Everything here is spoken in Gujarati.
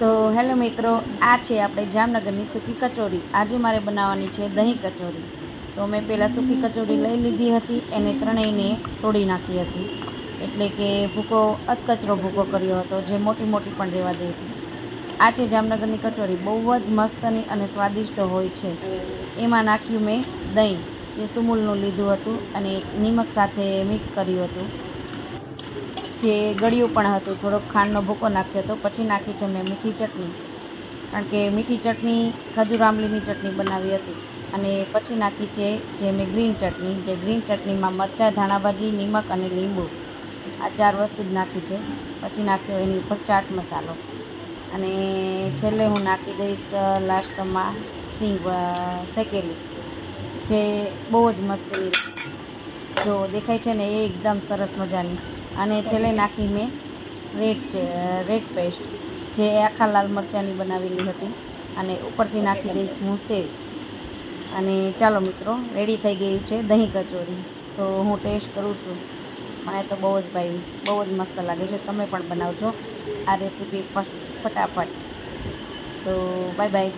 તો હેલો મિત્રો, આ છે આપણે જામનગરની સૂકી કચોરી. આજે મારે બનાવવાની છે દહીં કચોરી. તો મેં પહેલાં સૂકી કચોરી લઈ લીધી હતી, એને ત્રણેયને તોડી નાખી હતી. એટલે કે ભૂકો, અધકચરો ભૂકો કર્યો હતો, જે મોટી મોટી પણ રહેવા દે હતી આ છે જામનગરની કચોરી. બહુ જ મસ્તની અને સ્વાદિષ્ટ હોય છે. એમાં નાખ્યું મેં દહીં, જે સુમૂલનું લીધું હતું અને નિમક સાથે મિક્સ કર્યું હતું. જે ગળ્યું પણ હતું, થોડોક ખાંડનો ભૂકો નાખ્યો હતો, પછી નાખી છે મેં મીઠી ચટણી. કારણ કે મીઠી ચટણી, ખજૂર આંબલીની ચટણી બનાવી હતી. અને પછી નાખી છે જે મેં ગ્રીન ચટણી, જે ગ્રીન ચટણીમાં મરચાં, ધાણાભાજી, નિમક અને લીંબુ. આ ચાર વસ્તુ જ નાખી છે. પછી નાખ્યો એની ઉપર ચાટ મસાલો. અને છેલ્લે હું નાખી દઈશ લાસ્ટમાં સિંગ શેકેલી. જે બહુ જ મસ્ત જો દેખાય છે ને એ એકદમ સરસ મજાની. અને છેલ્લે નાખી મેં રેડ રેડ પેસ્ટ, જે આખા લાલ મરચાંની બનાવેલી હતી. અને ઉપરથી નાખી દઈશ હું સેવ અને ચાલો મિત્રો રેડી થઈ ગયું છે દહીં કચોરી. તો હું ટેસ્ટ કરું છું. મને તો બહુ જ ભાઈ, બહુ જ મસ્ત લાગે છે. તમે પણ બનાવજો. આ રેસીપી ફસ, ફટાફટ. તો બાય બાય